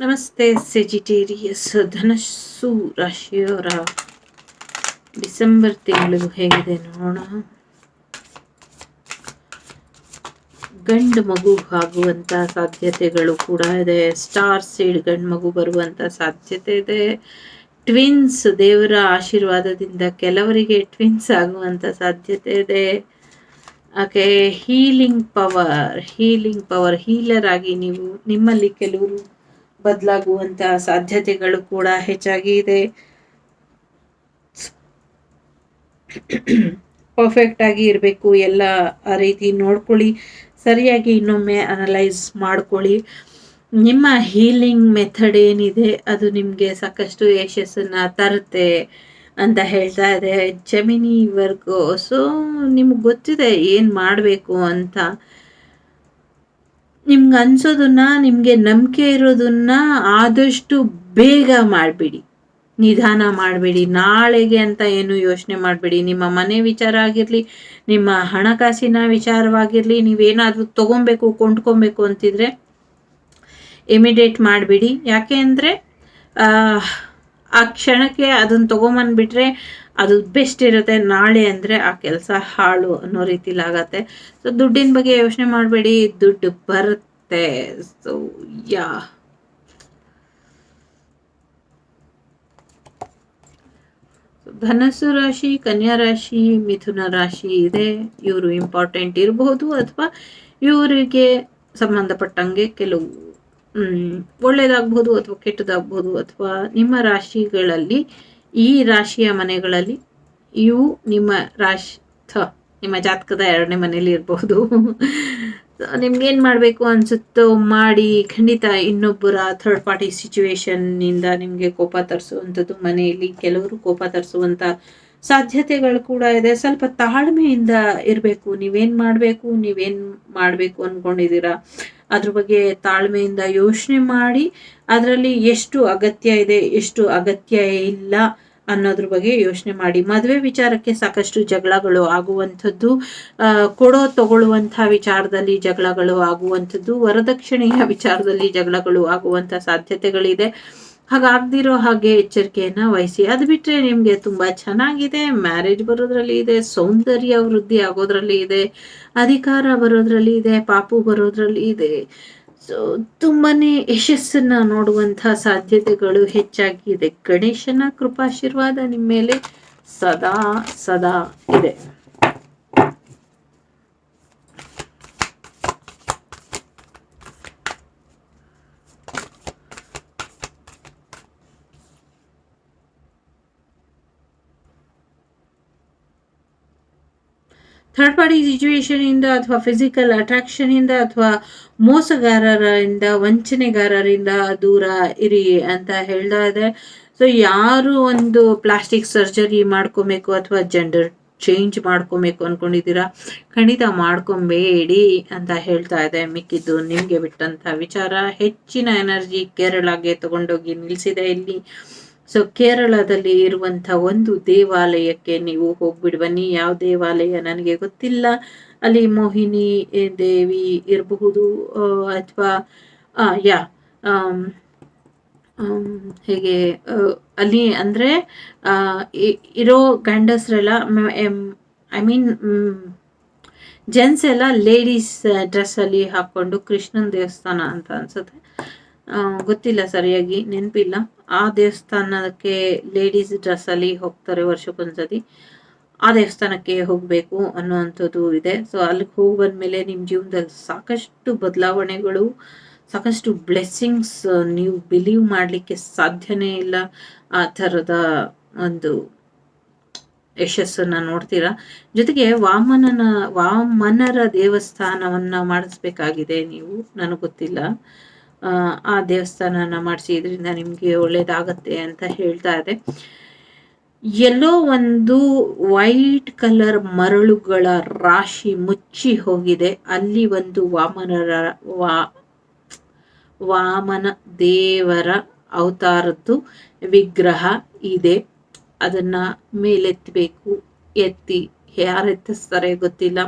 ನಮಸ್ತೆ ಸೆಜಿಟೇರಿಯಸ್ ಧನಸ್ಸು, ರಾಶಿಯವರ. ಡಿಸೆಂಬರ್ ತಿಂಗಳು ಹೇಗಿದೆ ನೋಡೋಣ. ಗಂಡು ಮಗು ಆಗುವಂಥ ಸಾಧ್ಯತೆಗಳು ಕೂಡ ಇದೆ. ಸ್ಟಾರ್ ಸೀಡ್ ಗಂಡು ಮಗು ಬರುವಂಥ ಸಾಧ್ಯತೆ ಇದೆ. ಟ್ವಿನ್ಸ್ ದೇವರ ಆಶೀರ್ವಾದದಿಂದ ಕೆಲವರಿಗೆ ಟ್ವಿನ್ಸ್ ಆಗುವಂಥ ಸಾಧ್ಯತೆ ಇದೆ. Okay healing power healing power healer ಆಗಿ ನೀವು ನಿಮ್ಮಲ್ಲಿ ಕೆಲವರು ಬದಲಾಗುವಂಥ ಸಾಧ್ಯತೆಗಳು ಕೂಡ ಹೆಚ್ಚಾಗಿ ಇದೆ. ಪರ್ಫೆಕ್ಟ್ ಆಗಿ ಇರಬೇಕು, ಎಲ್ಲ ಆ ರೀತಿ ನೋಡ್ಕೊಳ್ಳಿ. ಸರಿಯಾಗಿ ಇನ್ನೊಮ್ಮೆ ಅನಲೈಸ್ ಮಾಡ್ಕೊಳ್ಳಿ. ನಿಮ್ಮ ಹೀಲಿಂಗ್ ಮೆಥಡ್ ಏನಿದೆ, ಅದು ನಿಮಗೆ ಸಾಕಷ್ಟು ಯಶಸ್ಸನ್ನು ತರುತ್ತೆ ಅಂತ ಹೇಳ್ತಾ ಇದೆ. ಜಮಿನಿ ವರ್ಗು ಸೊ ನಿಮ್ಗೆ ಗೊತ್ತಿದೆ ಏನು ಮಾಡಬೇಕು ಅಂತ. ನಿಮ್ಗೆ ಅನ್ಸೋದನ್ನ ನಿಮಗೆ ನಂಬಿಕೆ ಇರೋದನ್ನ ಆದಷ್ಟು ಬೇಗ ಮಾಡಿಬಿಡಿ. ನಿಧಾನ ಮಾಡಬೇಡಿ. ನಾಳೆಗೆ ಅಂತ ಏನು ಯೋಚನೆ ಮಾಡಬೇಡಿ. ನಿಮ್ಮ ಮನೆ ವಿಚಾರ ಆಗಿರಲಿ, ನಿಮ್ಮ ಹಣಕಾಸಿನ ವಿಚಾರವಾಗಿರಲಿ, ನೀವೇನಾದರೂ ತೊಗೊಬೇಕು, ಕೊಂಡ್ಕೊಬೇಕು ಅಂತಿದ್ರೆ ಇಮಿಡಿಯೇಟ್ ಮಾಡಿಬಿಡಿ. ಯಾಕೆ ಅಂದರೆ ಆ ಕ್ಷಣಕ್ಕೆ ಅದನ್ನು ತೊಗೊಂಬಂದ್ಬಿಟ್ರೆ ಅದು ಬೆಸ್ಟ್ ಇರುತ್ತೆ ನಾಳೆ ಅಂದರೆ ಆ ಕೆಲಸ ಹಾಳು ಅನ್ನೋ ರೀತಿಲಿ ಆಗತ್ತೆ. ಸೊ ದುಡ್ಡಿನ ಬಗ್ಗೆ ಯೋಚನೆ ಮಾಡಬೇಡಿ, ದುಡ್ಡು ಬರುತ್ತೆ. ಸೊ ಯಾ ಧನಸ್ಸು ರಾಶಿ, ಕನ್ಯಾ ರಾಶಿ, ಮಿಥುನ ರಾಶಿ ಇದೆ. ಇವರು ಇಂಪಾರ್ಟೆಂಟ್ ಇರಬಹುದು ಅಥವಾ ಇವರಿಗೆ ಸಂಬಂಧಪಟ್ಟಂಗೆ ಕೆಲವು ಒಳ್ಳೇದಾಗ್ಬೋದು ಅಥವಾ ಕೆಟ್ಟದಾಗ್ಬೋದು ಅಥವಾ ನಿಮ್ಮ ರಾಶಿಗಳಲ್ಲಿ ಈ ರಾಶಿಯ ಮನೆಗಳಲ್ಲಿ ಇವು ನಿಮ್ಮ ರಾಶಿ ಥ, ನಿಮ್ಮ ಜಾತಕದ ಎರಡನೇ ಮನೇಲಿ ಇರಬಹುದು ನಿಮ್ಗೇನು ಮಾಡಬೇಕು ಅನಿಸುತ್ತೋ ಮಾಡಿ ಖಂಡಿತ ಇನ್ನೊಬ್ಬರ ಥರ್ಡ್ ಪಾರ್ಟಿ ಸಿಚುವೇಶನ್ನಿಂದ ನಿಮಗೆ ಕೋಪ ತರಿಸುವಂಥದ್ದು ಮನೆಯಲ್ಲಿ ಕೆಲವರು ಕೋಪ ತರಿಸುವಂಥ ಸಾಧ್ಯತೆಗಳು ಕೂಡ ಇದೆ. ಸ್ವಲ್ಪ ತಾಳ್ಮೆಯಿಂದ ಇರಬೇಕು. ನೀವೇನು ಮಾಡಬೇಕು? ನೀವೇನು ಮಾಡಬೇಕು ಅಂದ್ಕೊಂಡಿದ್ದೀರಾ ಅದ್ರ ಬಗ್ಗೆ ತಾಳ್ಮೆಯಿಂದ ಯೋಚನೆ ಮಾಡಿ ಅದರಲ್ಲಿ ಎಷ್ಟು ಅಗತ್ಯ ಇದೆ, ಎಷ್ಟು ಅಗತ್ಯ ಇಲ್ಲ ಅನ್ನೋದ್ರ ಬಗ್ಗೆ ಯೋಚನೆ ಮಾಡಿ. ಮದುವೆ ವಿಚಾರಕ್ಕೆ ಸಾಕಷ್ಟು ಜಗಳಗಳು ಆಗುವಂಥದ್ದು ಕೊಡೋ ತಗೊಳ್ಳುವಂಥ ವಿಚಾರದಲ್ಲಿ ಜಗಳಗಳು ಆಗುವಂಥದ್ದು, ವರದಕ್ಷಿಣೆಯ ವಿಚಾರದಲ್ಲಿ ಜಗಳಗಳು ಆಗುವಂಥ ಸಾಧ್ಯತೆಗಳಿದೆ. ಹಾಗಾಗ್ದಿರೋ ಹಾಗೆ ಎಚ್ಚರಿಕೆಯನ್ನ ವಹಿಸಿ. ಅದು ಬಿಟ್ಟರೆ ನಿಮಗೆ ತುಂಬ ಚೆನ್ನಾಗಿದೆ. ಮ್ಯಾರೇಜ್ ಬರೋದ್ರಲ್ಲಿ ಇದೆ, ಸೌಂದರ್ಯ ವೃದ್ಧಿ ಆಗೋದ್ರಲ್ಲಿ ಇದೆ, ಅಧಿಕಾರ ಬರೋದ್ರಲ್ಲಿ ಇದೆ, ಪಾಪು ಬರೋದ್ರಲ್ಲಿ ಇದೆ. ಸೊ ತುಂಬಾನೇ ಯಶಸ್ಸನ್ನ ನೋಡುವಂಥ ಸಾಧ್ಯತೆಗಳು ಹೆಚ್ಚಾಗಿದೆ. ಗಣೇಶನ ಕೃಪಾಶೀರ್ವಾದ ನಿಮ್ಮ ಮೇಲೆ ಸದಾ ಸದಾ ಇದೆ. ಥರ್ಡ್ ಪಾರ್ಟಿ ಸಿಚುವೇಶನಿಂದ ಅಥವಾ ಫಿಸಿಕಲ್ ಅಟ್ರಾಕ್ಷನಿಂದ ಅಥವಾ ಮೋಸಗಾರರಿಂದ, ವಂಚನೆಗಾರರಿಂದ ದೂರ ಇರಿ ಅಂತ ಹೇಳ್ತಾ ಇದೆ. ಸೊ ಯಾರು ಒಂದು ಪ್ಲಾಸ್ಟಿಕ್ ಸರ್ಜರಿ ಮಾಡ್ಕೋಬೇಕು ಅಥವಾ ಜೆಂಡರ್ ಚೇಂಜ್ ಮಾಡ್ಕೊಬೇಕು ಅನ್ಕೊಂಡಿದ್ದೀರಾ? ಖಂಡಿತ ಮಾಡ್ಕೊಬೇಡಿ ಅಂತ ಹೇಳ್ತಾ ಇದೆ ಮಿಕ್ಕಿದ್ದು. ನಿಮಗೆ ಬಿಟ್ಟಂತ ವಿಚಾರ. ಹೆಚ್ಚಿನ ಎನರ್ಜಿ ಕೇರಳಗೆ ತಗೊಂಡೋಗಿ ನಿಲ್ಸಿದೆ ಇಲ್ಲಿ. ಸೊ ಕೇರಳದಲ್ಲಿ ಇರುವಂಥ ಒಂದು ದೇವಾಲಯಕ್ಕೆ ನೀವು ಹೋಗ್ಬಿಡಿ ಬನ್ನಿ ಯಾವ ದೇವಾಲಯ? ನನಗೆ ಗೊತ್ತಿಲ್ಲ. ಅಲ್ಲಿ ಮೋಹಿನಿ ದೇವಿ ಇರಬಹುದು ಅಥವಾ ಯಾ ಹೇಗೆ ಅಲ್ಲಿ ಅಂದರೆ ಇರೋ ಗಂಡಸರೆಲ್ಲ ಐ ಮೀನ್ ಜೆಂಟ್ಸ್ ಎಲ್ಲ ಲೇಡೀಸ್ ಡ್ರೆಸ್ಸಲ್ಲಿ ಹಾಕ್ಕೊಂಡು ಕೃಷ್ಣನ್ ದೇವಸ್ಥಾನ ಅಂತ ಅನ್ಸುತ್ತೆ. ಗೊತ್ತಿಲ್ಲ ಸರಿಯಾಗಿ, ನೆನಪಿಲ್ಲ. ಆ ದೇವಸ್ಥಾನಕ್ಕೆ ಲೇಡೀಸ್ ಡ್ರೆಸ್ಸಲ್ಲಿ ಹೋಗ್ತಾರೆ ವರ್ಷಕ್ಕೊಂದ್ಸತಿ ಆ ದೇವಸ್ಥಾನಕ್ಕೆ ಹೋಗಬೇಕು ಅನ್ನುವಂಥದ್ದು ಇದೆ. ಸೊ ಅಲ್ಲಿಗೆ ಹೋಗಿ ಬಂದಮೇಲೆ ನಿಮ್ಮ ಜೀವನದಲ್ಲಿ ಸಾಕಷ್ಟು ಬದಲಾವಣೆಗಳು, ಸಾಕಷ್ಟು ಬ್ಲೆಸ್ಸಿಂಗ್ಸ್ ನೀವು ಬಿಲೀವ್ ಮಾಡಲಿಕ್ಕೆ ಸಾಧ್ಯನೇ ಇಲ್ಲ. ಆ ಥರದ ಒಂದು ಯಶಸ್ಸನ್ನು ನೋಡ್ತೀರಾ? ಜೊತೆಗೆ ವಾಮನನ, ವಾಮನರ ದೇವಸ್ಥಾನವನ್ನ ಮಾಡಿಸ್ಬೇಕಾಗಿದೆ ನೀವು, ನನಗೆ ಗೊತ್ತಿಲ್ಲ. ಆ ದೇವಸ್ಥಾನನ ಮಾಡಿಸಿ ಇದರಿಂದ ನಿಮಗೆ ಒಳ್ಳೇದಾಗತ್ತೆ ಅಂತ ಹೇಳ್ತಾ ಇದೆ. ಎಲ್ಲೋ ಒಂದು ವೈಟ್ ಕಲರ್ ಮರಳುಗಳ ರಾಶಿ ಮುಚ್ಚಿ ಹೋಗಿದೆ. ಅಲ್ಲಿ ಒಂದು ವಾಮನರ, ವಾ, ವಾಮನ ದೇವರ ಅವತಾರದ್ದು ವಿಗ್ರಹ ಇದೆ. ಅದನ್ನ ಮೇಲೆತ್ತಬೇಕು ಎತ್ತಿ ಯಾರು ಗೊತ್ತಿಲ್ಲ.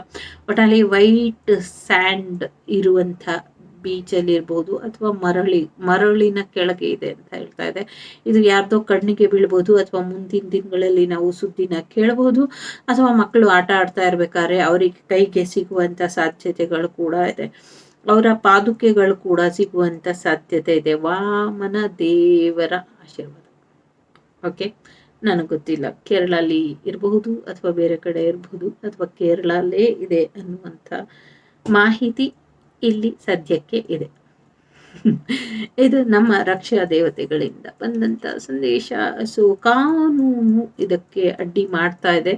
ಒಟ್ಟಲ್ಲಿ ವೈಟ್ ಸ್ಯಾಂಡ್ ಇರುವಂಥ ಬೀಚಲ್ಲಿ ಇರ್ಬೋದು ಅಥವಾ ಮರಳಿ, ಮರಳಿನ ಕೆಳಗೆ ಇದೆ ಅಂತ ಹೇಳ್ತಾ ಇದೆ. ಇದು ಯಾರ್ದೋ ಕಣ್ಣಿಗೆ ಬೀಳ್ಬೋದು ಅಥವಾ ಮುಂದಿನ ದಿನಗಳಲ್ಲಿ ನಾವು ಸುದ್ದಿನ ಕೇಳಬಹುದು ಅಥವಾ ಮಕ್ಕಳು ಆಟ ಆಡ್ತಾ ಇರ್ಬೇಕಾದ್ರೆ ಅವರಿಗೆ ಕೈಗೆ ಸಿಗುವಂತ ಸಾಧ್ಯತೆಗಳು ಕೂಡ ಇದೆ. ಅವರ ಪಾದುಕೆಗಳು ಕೂಡ ಸಿಗುವಂತ ಸಾಧ್ಯತೆ ಇದೆ. ವಾಮನ ದೇವರ ಆಶೀರ್ವಾದ. ಓಕೆ? ನನಗೆ ಗೊತ್ತಿಲ್ಲ. ಕೇರಳಲ್ಲಿ ಇರಬಹುದು ಅಥವಾ ಬೇರೆ ಕಡೆ ಇರಬಹುದು ಅಥವಾ ಕೇರಳಲ್ಲೇ ಇದೆ ಅನ್ನುವಂಥ ಮಾಹಿತಿ ಇಲ್ಲಿ ಸದ್ಯಕ್ಕೆ ಇದೆ. ಇದು ನಮ್ಮ ರಕ್ಷಾ ದೇವತೆಗಳಿಂದ ಬಂದಂತ ಸಂದೇಶ. ಸೊ ಕಾನೂನು ಇದಕ್ಕೆ ಅಡ್ಡಿ ಮಾಡ್ತಾ ಇದೆ.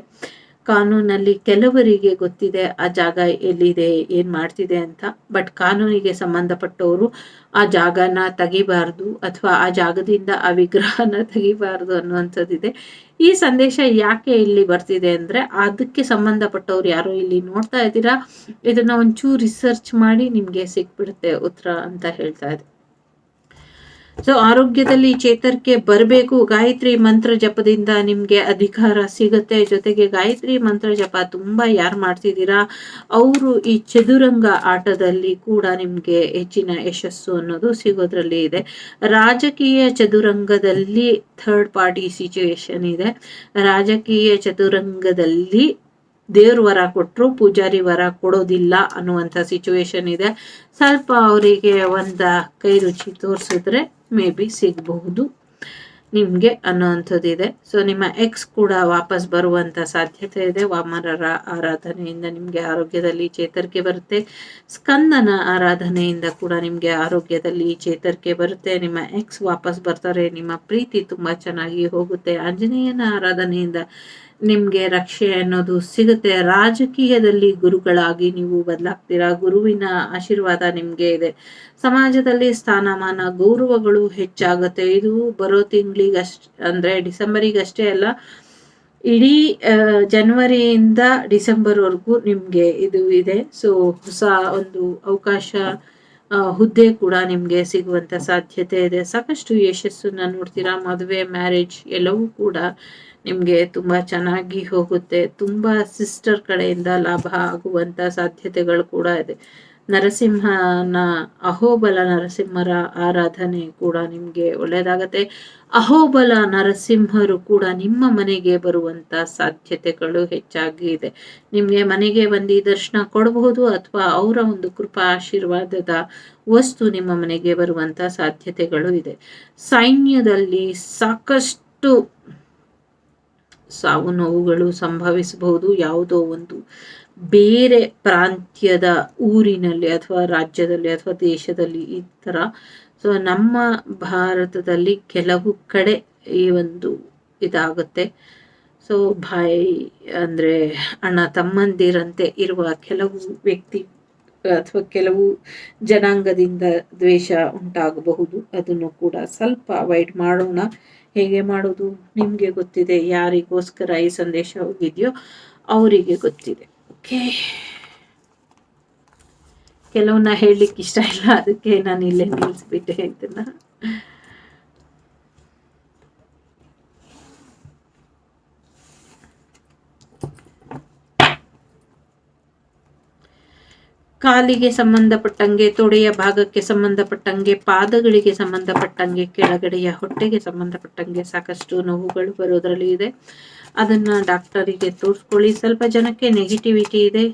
ಕಾನೂನಲ್ಲಿ ಕೆಲವರಿಗೆ ಗೊತ್ತಿದೆ, ಆ ಜಾಗ ಎಲ್ಲಿದೆ, ಏನ್ ಮಾಡ್ತಿದೆ ಅಂತ. ಬಟ್ ಕಾನೂನಿಗೆ ಸಂಬಂಧಪಟ್ಟವರು ಆ ಜಾಗನ ತೆಗಿಬಾರ್ದು ಅಥವಾ ಆ ಜಾಗದಿಂದ ಆ ವಿಗ್ರಹನ ತೆಗಿಬಾರ್ದು ಅನ್ನುವಂಥದ್ದಿದೆ. ಈ ಸಂದೇಶ ಯಾಕೆ ಇಲ್ಲಿ ಬರ್ತಿದೆ ಅಂದ್ರೆ ಅದಕ್ಕೆ ಸಂಬಂಧಪಟ್ಟವ್ರು ಯಾರು ಇಲ್ಲಿ ನೋಡ್ತಾ ಇದ್ದೀರಾ? ಇದನ್ನ ಒಂಚೂರು ರಿಸರ್ಚ್ ಮಾಡಿ ನಿಮ್ಗೆ ಸಿಕ್ಬಿಡುತ್ತೆ ಉತ್ತರ ಅಂತ ಹೇಳ್ತಾ ಇದೆ ಸೊ ಆರೋಗ್ಯದಲ್ಲಿ ಚೇತರಿಕೆ ಬರಬೇಕು. ಗಾಯತ್ರಿ ಮಂತ್ರ ಜಪದಿಂದ ನಿಮಗೆ ಅಧಿಕಾರ ಸಿಗುತ್ತೆ. ಜೊತೆಗೆ ಗಾಯತ್ರಿ ಮಂತ್ರ ಜಪ ತುಂಬಾ ಯಾರು ಮಾಡ್ತಿದ್ದೀರಾ? ಅವರು ಈ ಚದುರಂಗ ಆಟದಲ್ಲಿ ಕೂಡ ನಿಮಗೆ ಹೆಚ್ಚಿನ ಯಶಸ್ಸು ಅನ್ನೋದು ಸಿಗೋದ್ರಲ್ಲಿ ಇದೆ. ರಾಜಕೀಯ ಚದುರಂಗದಲ್ಲಿ ಥರ್ಡ್ ಪಾರ್ಟಿ ಸಿಚುವೇಶನ್ ಇದೆ. ರಾಜಕೀಯ ಚದುರಂಗದಲ್ಲಿ ದೇವ್ರ ವರ ಕೊಟ್ಟರು ಪೂಜಾರಿ ವರ ಕೊಡೋದಿಲ್ಲ ಅನ್ನುವಂಥ ಸಿಚುವೇಶನ್ ಇದೆ. ಸ್ವಲ್ಪ ಅವರಿಗೆ ಒಂದು ಕೈ ರುಚಿ ತೋರಿಸಿದ್ರೆ ಮೇ ಬಿ ಸಿಗಬಹುದು. ನಿಮಗೆ ಅನ್ನೋವಂಥದ್ದಿದೆ. ಸೊ ನಿಮ್ಮ ಎಕ್ಸ್ ಕೂಡ ವಾಪಸ್ ಬರುವಂಥ ಸಾಧ್ಯತೆ ಇದೆ. ವಾಮರರ ಆರಾಧನೆಯಿಂದ ನಿಮಗೆ ಆರೋಗ್ಯದಲ್ಲಿ ಚೇತರಿಕೆ ಬರುತ್ತೆ. ಸ್ಕಂದನ ಆರಾಧನೆಯಿಂದ ಕೂಡ ನಿಮಗೆ ಆರೋಗ್ಯದಲ್ಲಿ ಚೇತರಿಕೆ ಬರುತ್ತೆ. ನಿಮ್ಮ ಎಕ್ಸ್ ವಾಪಸ್ ಬರ್ತಾರೆ. ನಿಮ್ಮ ಪ್ರೀತಿ ತುಂಬಾ ಚೆನ್ನಾಗಿ ಹೋಗುತ್ತೆ. ಆಂಜನೇಯನ ಆರಾಧನೆಯಿಂದ ನಿಮ್ಗೆ ರಕ್ಷೆ ಅನ್ನೋದು ಸಿಗುತ್ತೆ. ರಾಜಕೀಯದಲ್ಲಿ ಗುರುಗಳಾಗಿ ನೀವು ಬದಲಾಗ್ತೀರಾ? ಗುರುವಿನ ಆಶೀರ್ವಾದ ನಿಮಗೆ ಇದೆ. ಸಮಾಜದಲ್ಲಿ ಸ್ಥಾನಮಾನ, ಗೌರವಗಳು ಹೆಚ್ಚಾಗುತ್ತೆ. ಇದು ಬರೋ ತಿಂಗಳಿಗಷ್ಟ, ಅಂದ್ರೆ ಡಿಸೆಂಬರಿಗಷ್ಟೇ ಅಲ್ಲ, ಇಡೀ ಜನವರಿಯಿಂದ ಡಿಸೆಂಬರ್ವರೆಗೂ ನಿಮಗೆ ಇದು ಇದೆ. ಸೊ, ಹೊಸ ಒಂದು ಅವಕಾಶ ಹುದ್ದೆ ಕೂಡ ನಿಮಗೆ ಸಿಗುವಂತ ಸಾಧ್ಯತೆ ಇದೆ. ಸಾಕಷ್ಟು ಯಶಸ್ಸನ್ನ ನೋಡ್ತೀರಾ? ಮದುವೆ, ಮ್ಯಾರೇಜ್ ಎಲ್ಲವೂ ಕೂಡ ನಿಮಗೆ ತುಂಬ ಚೆನ್ನಾಗಿ ಹೋಗುತ್ತೆ. ತುಂಬ ಸಿಸ್ಟರ್ ಕಡೆಯಿಂದ ಲಾಭ ಆಗುವಂಥ ಸಾಧ್ಯತೆಗಳು ಕೂಡ ಇದೆ. ನರಸಿಂಹನ ಅಹೋಬಲ ನರಸಿಂಹರ ಆರಾಧನೆ ಕೂಡ ನಿಮಗೆ ಒಳ್ಳೆಯದಾಗತ್ತೆ. ಅಹೋಬಲ ನರಸಿಂಹರು ಕೂಡ ನಿಮ್ಮ ಮನೆಗೆ ಬರುವಂತ ಸಾಧ್ಯತೆಗಳು ಹೆಚ್ಚಾಗಿ ಇದೆ. ನಿಮಗೆ ಮನೆಗೆ ಬಂದು ದರ್ಶನ ಕೊಡಬಹುದು ಅಥವಾ ಅವರ ಒಂದು ಕೃಪಾ ಆಶೀರ್ವಾದದ ವಸ್ತು ನಿಮ್ಮ ಮನೆಗೆ ಬರುವಂತ ಸಾಧ್ಯತೆಗಳು ಇದೆ. ಸೈನ್ಯದಲ್ಲಿ ಸಾಕಷ್ಟು ಸಾವು ನೋವುಗಳು ಸಂಭವಿಸಬಹುದು. ಯಾವುದೋ ಒಂದು ಬೇರೆ ಪ್ರಾಂತ್ಯದ ಊರಿನಲ್ಲಿ ಅಥವಾ ರಾಜ್ಯದಲ್ಲಿ ಅಥವಾ ದೇಶದಲ್ಲಿ ಈ ಥರ ಸೊ ನಮ್ಮ ಭಾರತದಲ್ಲಿ ಕೆಲವು ಕಡೆ ಈ ಒಂದು ಇದಾಗುತ್ತೆ. ಸೊ ಭಾಯಿ ಅಂದರೆ ಅಣ್ಣ ತಮ್ಮಂದಿರಂತೆ ಇರುವ ಕೆಲವು ವ್ಯಕ್ತಿ ಅಥವಾ ಕೆಲವು ಜನಾಂಗದಿಂದ ದ್ವೇಷ ಉಂಟಾಗಬಹುದು. ಅದನ್ನು ಕೂಡ ಸ್ವಲ್ಪ ಅವಾಯ್ಡ್ ಮಾಡೋಣ. ಹೇಗೆ ಮಾಡೋದು? ನಿಮಗೆ ಗೊತ್ತಿದೆ ಯಾರಿಗೋಸ್ಕರ ಈ ಸಂದೇಶ ಹೋಗಿದೆಯೋ ಅವರಿಗೆ ಗೊತ್ತಿದೆ. ಓಕೆ. ಕೆಲವನ್ನ ಹೇಳಲಿಕ್ಕೆ ಇಷ್ಟ ಇಲ್ಲ, ಅದಕ್ಕೆ ನಾನು ಇಲ್ಲೇ ನಿಲ್ಲಿಸ್ಬಿಟ್ಟೆ ಇದನ್ನ ಕಾಲಿಗೆ ಸಂಬಂಧಪಟ್ಟಂಗೆ, ತೊಡೆಯ ಭಾಗಕ್ಕೆ ಸಂಬಂಧಪಟ್ಟಂಗೆ, ಪಾದಗಳಿಗೆ ಸಂಬಂಧಪಟ್ಟಂಗೆ, ಕೆಳಗಡೆಯ ಹೊಟ್ಟೆಗೆ ಸಂಬಂಧಪಟ್ಟಂಗೆ ಸಾಕಷ್ಟು ನೋವುಗಳು ಬರೋದ್ರಲ್ಲಿ ಇದೆ. ಅದನ್ನ ಡಾಕ್ಟರಿಗೆ ತೋರಿಸ್ಕೊಳ್ಳಿ. ಸ್ವಲ್ಪ ಜನಕ್ಕೆ ನೆಗೆಟಿವಿಟಿ ಇದೆ.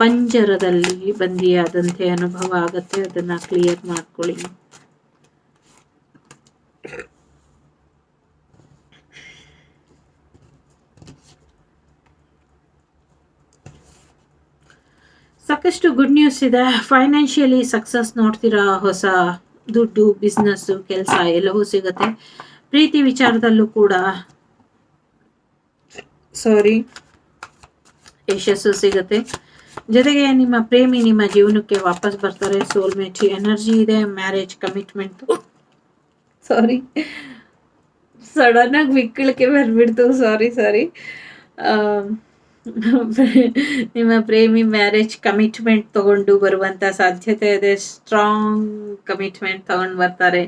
ಪಂಜರದಲ್ಲಿ ಬಂದಿಯಾದಂತೆ ಅನುಭವ ಆಗುತ್ತೆ. ಅದನ್ನ ಕ್ಲಿಯರ್ ಮಾಡ್ಕೊಳ್ಳಿ. ಸಾಕಷ್ಟು ಗುಡ್ ನ್ಯೂಸ್ ಇದೆ. ಫೈನಾನ್ಷಿಯಲಿ ಸಕ್ಸಸ್ ನೋಡ್ತೀರಾ? ಹೊಸ ದುಡ್ಡು ಬಿಸ್ನೆಸ್ಸು ಕೆಲಸ ಎಲ್ಲವೂ ಸಿಗುತ್ತೆ. ಪ್ರೀತಿ ವಿಚಾರದಲ್ಲೂ ಕೂಡ. ಸಾರಿ ಯಶಸ್ಸು ಸಿಗುತ್ತೆ. ಜೊತೆಗೆ ನಿಮ್ಮ ಪ್ರೇಮಿ ನಿಮ್ಮ ಜೀವನಕ್ಕೆ ವಾಪಸ್ ಬರ್ತಾರೆ. ಸೋಲ್ಮೇಟ್ ಎನರ್ಜಿ ಇದೆ ಮ್ಯಾರೇಜ್ ಕಮಿಟ್ಮೆಂಟ್ ಸಾರಿ ಸಡನ್ ಆಗಿ ವಿಕ್ಕಳಿಕೆ ಬರ್ಬಿಡ್ತು. ಸಾರಿ ಸಾರಿ ನಿಮ್ಮ ಪ್ರೇಮಿ ಮ್ಯಾರೇಜ್ ಕಮಿಟ್ಮೆಂಟ್ ತಗೊಂಡು ಬರುವಂತ ಸಾಧ್ಯತೆ ಇದೆ ಸ್ಟ್ರಾಂಗ್ ಕಮಿಟ್ಮೆಂಟ್ ತಗೊಂಡು ಬರ್ತಾರೆ.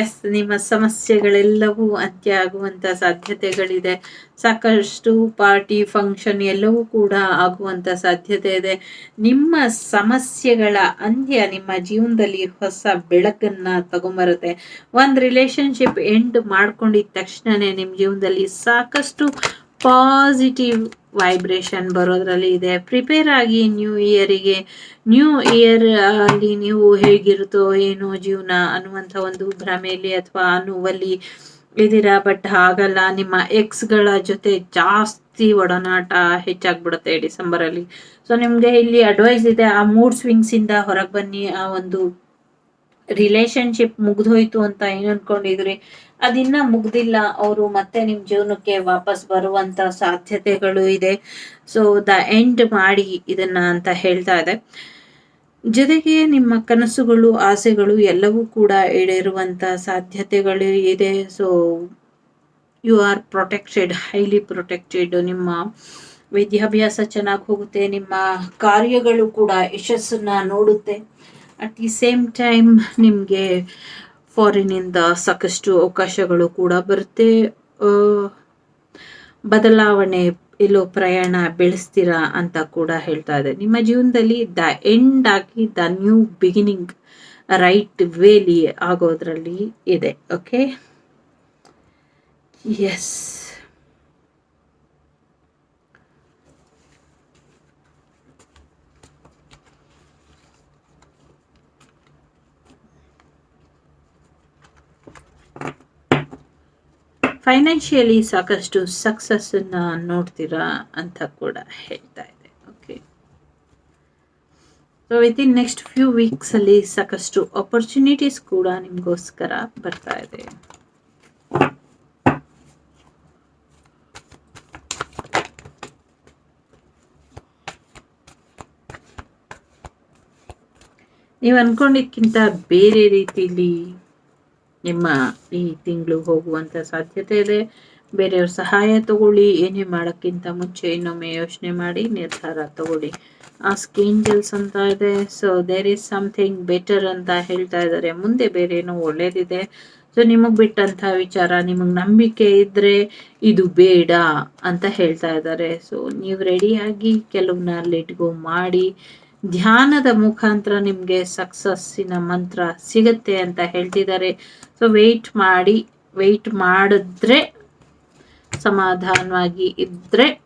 ಎಸ್ ನಿಮ್ಮ ಸಮಸ್ಯೆಗಳೆಲ್ಲವೂ ಅಂತ್ಯ ಆಗುವಂತ ಸಾಧ್ಯತೆಗಳಿದೆ. ಸಾಕಷ್ಟು ಪಾರ್ಟಿ ಫಂಕ್ಷನ್ ಎಲ್ಲವೂ ಕೂಡ ಆಗುವಂತ ಸಾಧ್ಯತೆ ಇದೆ. ನಿಮ್ಮ ಸಮಸ್ಯೆಗಳ ಅಂತ್ಯ ನಿಮ್ಮ ಜೀವನದಲ್ಲಿ ಹೊಸ ಬೆಳಕನ್ನ ತಗೊಂಬರುತ್ತೆ. ಒಂದು ರಿಲೇಶನ್ಶಿಪ್ ಎಂಡ್ ಮಾಡ್ಕೊಂಡಿದ ತಕ್ಷಣನೇ ನಿಮ್ಮ ಜೀವನದಲ್ಲಿ ಸಾಕಷ್ಟು ಪಾಸಿಟಿವ್ ವೈಬ್ರೇಷನ್ ಬರೋದ್ರಲ್ಲಿ ಇದೆ. ಪ್ರಿಪೇರ್ ಆಗಿ ನ್ಯೂ ಇಯರಿಗೆ ನ್ಯೂ ಇಯರ್ ಅಲ್ಲಿ ನೀವು ಹೇಗಿರುತ್ತೋ ಏನೋ ಜೀವನ ಅನ್ನುವಂಥ ಒಂದು ಭ್ರಮೆಯಲ್ಲಿ ಅಥವಾ ಅನ್ನುವಲ್ಲಿ ಇದ್ದೀರಾ? ಬಟ್ ಹಾಗಲ್ಲ, ನಿಮ್ಮ ಎಕ್ಸ್ಗಳ ಜೊತೆ ಜಾಸ್ತಿ ಒಡನಾಟ ಹೆಚ್ಚಾಗ್ಬಿಡುತ್ತೆ ಡಿಸೆಂಬರ್ ಅಲ್ಲಿ. ಸೊ ನಿಮ್ಗೆ ಇಲ್ಲಿ ಅಡ್ವೈಸ್ ಇದೆ, ಆ ಮೂಡ್ ಸ್ವಿಂಗ್ಸ್ ಇಂದ ಹೊರಗೆ ಬನ್ನಿ, ಆ ಒಂದು ರಿಲೇಶನ್ಶಿಪ್ ಮುಗ್ದೋಯ್ತು ಅಂತ ಏನು ಅನ್ಕೊಂಡಿದ್ರಿ ಅದಿನ್ನ ಮುಗ್ದಿಲ್ಲ, ಅವರು ಮತ್ತೆ ನಿಮ್ಮ ಜೀವನಕ್ಕೆ ವಾಪಸ್ ಬರುವಂತ ಸಾಧ್ಯತೆಗಳು ಇದೆ. ಸೊ ದ ಎಂಡ್ ಮಾಡಿ ಇದನ್ನ ಅಂತ ಹೇಳ್ತಾ ಇದೆ. ಜೊತೆಗೆ ನಿಮ್ಮ ಕನಸುಗಳು, ಆಸೆಗಳು ಎಲ್ಲವೂ ಕೂಡ ಈಡೇರುವಂತ ಸಾಧ್ಯತೆಗಳು ಇದೆ. So you are protected highly protected ನಿಮ್ಮ ವಿದ್ಯಾಭ್ಯಾಸ ಚೆನ್ನಾಗಿ ಹೋಗುತ್ತೆ, ನಿಮ್ಮ ಕಾರ್ಯಗಳು ಕೂಡ ಯಶಸ್ಸನ್ನ ನೋಡುತ್ತೆ. ಅಟ್ ದಿ ಸೇಮ್ ಟೈಮ್ ನಿಮಗೆ ಫಾರಿನಿಂದ ಸಾಕಷ್ಟು ಅವಕಾಶಗಳು ಕೂಡ ಬರುತ್ತೆ. ಬದಲಾವಣೆ ಎಲ್ಲೋ ಪ್ರಯಾಣ ಬೆಳೆಸ್ತೀರಾ ಅಂತ ಕೂಡ ಹೇಳ್ತಾ ಇದೆ. ನಿಮ್ಮ ಜೀವನದಲ್ಲಿ ದ ಎಂಡ್ ಆಗಿ ದ ನ್ಯೂ ಬಿಗಿನಿಂಗ್ ರೈಟ್ ವೇಲಿ ಆಗೋದ್ರಲ್ಲಿ ಇದೆ ಓಕೆ ಎಸ್ ಫೈನಾನ್ಷಿಯಲಿ ಸಾಕಷ್ಟು ಸಕ್ಸಸ್ಸನ್ನು ನೋಡ್ತೀರಾ ಅಂತ ಕೂಡ ಹೇಳ್ತಾ ಇದೆ. Okay so with in next few ವೀಕ್ಸಲ್ಲಿ ಸಾಕಷ್ಟು ಆಪರ್ಚುನಿಟೀಸ್ ಕೂಡ ನಿಮಗೋಸ್ಕರ ಬರ್ತಾ ಇದೆ. ನೀವು ಅನ್ಕೊಂಡಿದ್ಕಿಂತ ಬೇರೆ ರೀತಿಲಿ ನಿಮ್ಮ ಈ ತಿಂಗಳು ಹೋಗುವಂತ ಸಾಧ್ಯತೆ ಇದೆ. ಬೇರೆಯವ್ರ ಸಹಾಯ ತಗೊಳ್ಳಿ. ಏನೇ ಮಾಡೋಕ್ಕಿಂತ ಮುಂಚೆ ಇನ್ನೊಮ್ಮೆ ಯೋಚನೆ ಮಾಡಿ, ನಿರ್ಧಾರ ತಗೊಳ್ಳಿ. ಆ ಏಂಜಲ್ಸ್ ಅಂತ ಇದೆ. So there is something better ಅಂತ ಹೇಳ್ತಾ ಇದ್ದಾರೆ. ಮುಂದೆ ಬೇರೆ ಏನೋ ಒಳ್ಳೇದಿದೆ. ಸೊ ನಿಮಗೆ ಬಿಟ್ಟಂತ ವಿಚಾರ, ನಿಮಗೆ ನಂಬಿಕೆ ಇದ್ರೆ ಇದು ಬೇಡ ಅಂತ ಹೇಳ್ತಾ ಇದ್ದಾರೆ. ಸೊ ನೀವು ರೆಡಿಯಾಗಿ ಕೆಲವನ್ನ ಲೆಟ್ ಗೋ ಮಾಡಿ. ಧ್ಯಾನದ ಮುಖಾಂತರ ನಿಮ್ಗೆ ಸಕ್ಸಸ್ಸಿನ ಮಂತ್ರ ಸಿಗುತ್ತೆ ಅಂತ ಹೇಳ್ತಿದ್ದಾರೆ. ಸೊ ವೆಯ್ಟ್ ಮಾಡಿ ವೆಯ್ಟ್ ಮಾಡಿದ್ರೆ ಸಮಾಧಾನವಾಗಿ ಇದ್ರೆ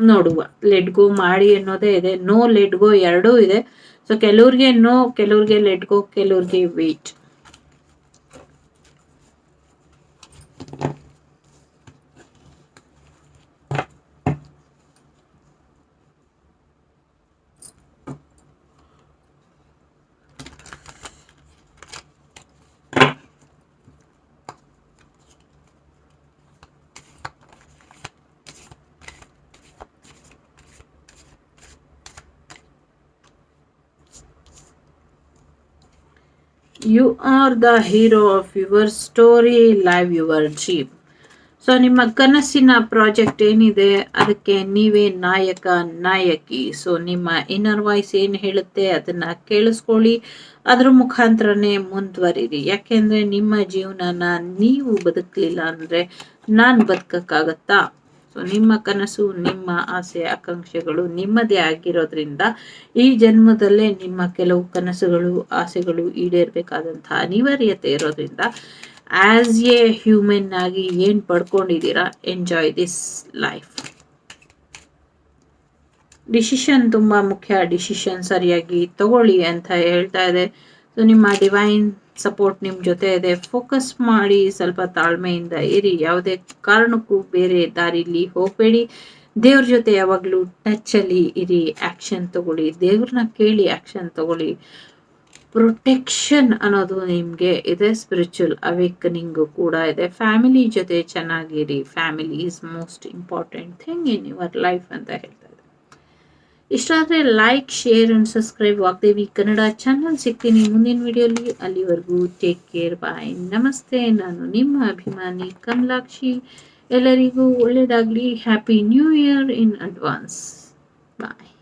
ನೋಡುವ. ಲೆಟ್ ಗೋ ಮಾಡಿ ಅನ್ನೋದೇ ಇದೆ. ನೋ ಲೆಟ್ ಗೋ ಎರಡೂ ಇದೆ. ಸೊ ಕೆಲವ್ರಿಗೆ ನೋ ಕೆಲವ್ರಿಗೆ ಲೆಟ್ ಗೋ ಕೆಲವ್ರಿಗೆ wait you are the hero of your story live your jeep so ನಿಮ್ಮ ಕನಸಿನ ಪ್ರಾಜೆಕ್ಟ್ ಏನಿದೆ, ಅದಕ್ಕೆ ನೀವೇ ನಾಯಕ, ನಾಯಕಿ. ಸೊ ನಿಮ್ಮ ಇನ್ನರ್ ವಾಯ್ಸ್ ಏನು ಹೇಳುತ್ತೆ, ಅದನ್ನು ಕೇಳಿಸ್ಕೊಳ್ಳಿ. ಅದ್ರ ಮುಖಾಂತರನೇ ಮುಂದುವರಿರಿ. ಯಾಕೆಂದರೆ ನಿಮ್ಮ ಜೀವನನ ನೀವು ಬದುಕಲಿಲ್ಲ ಅಂದರೆ ನಾನು ಬದುಕಕ್ಕಾಗತ್ತಾ? ಸೊ ನಿಮ್ಮ ಕನಸು, ನಿಮ್ಮ ಆಸೆ, ಆಕಾಂಕ್ಷೆಗಳು ನಿಮ್ಮದೇ ಆಗಿರೋದ್ರಿಂದ ಈ ಜನ್ಮದಲ್ಲೇ ನಿಮ್ಮ ಕೆಲವು ಕನಸುಗಳು, ಆಸೆಗಳು ಈಡೇರಬೇಕಾದಂತಹ ಅನಿವಾರ್ಯತೆ ಇರೋದ್ರಿಂದ ಆಸ್ ಎ ಹ್ಯೂಮನ್ ಆಗಿ ಏನ್ ಪಡ್ಕೊಂಡಿದ್ದೀರಾ ಎಂಜಾಯ್ ದಿಸ್ ಲೈಫ್ ಡಿಸಿಷನ್ ತುಂಬಾ ಮುಖ್ಯ. ಡಿಸಿಷನ್ ಸರಿಯಾಗಿ ತಗೊಳ್ಳಿ ಅಂತ ಹೇಳ್ತಾ ಇದೆ. ಸೊ ನಿಮ್ಮ ಡಿವೈನ್ ಸಪೋರ್ಟ್ ನಿಮ್ಮ ಜೊತೆ ಇದೆ ಫೋಕಸ್ ಮಾಡಿ ಸ್ವಲ್ಪ ತಾಳ್ಮೆಯಿಂದ ಇರಿ. ಯಾವುದೇ ಕಾರಣಕ್ಕೂ ಬೇರೆ ದಾರಿಲಿ ಹೋಗಬೇಡಿ. ದೇವ್ರ ಜೊತೆ ಯಾವಾಗಲೂ ಟಚ್ಚಲ್ಲಿ ಇರಿ. ಆ್ಯಕ್ಷನ್ ತಗೊಳ್ಳಿ. ದೇವ್ರನ್ನ ಕೇಳಿ ಆ್ಯಕ್ಷನ್ ತಗೊಳ್ಳಿ. ಪ್ರೊಟೆಕ್ಷನ್ ಅನ್ನೋದು ನಿಮಗೆ ಇದೆ. ಸ್ಪಿರಿಚುವಲ್ ಅವೇಕನಿಂಗು ಕೂಡ ಇದೆ. ಫ್ಯಾಮಿಲಿ ಜೊತೆ ಚೆನ್ನಾಗಿರಿ. Family is most important thing in your life ಅಂತ ಹೇಳ್ತಾರೆ. ಇಷ್ಟ ಆದರೆ like share and subscribe Vagdevi Kannada channel ಸಿಗ್ತೀನಿ ಮುಂದಿನ ವಿಡಿಯೋಲಿ ಅಲ್ಲಿವರೆಗೂ ಟೇಕ್ ಕೇರ್ ಬಾಯ್ ನಮಸ್ತೆ. ನಾನು ನಿಮ್ಮ ಅಭಿಮಾನಿ ಕಮಲಾಕ್ಷಿ. ಎಲ್ಲರಿಗೂ ಒಳ್ಳೆಯದಾಗಲಿ happy new year in advance bye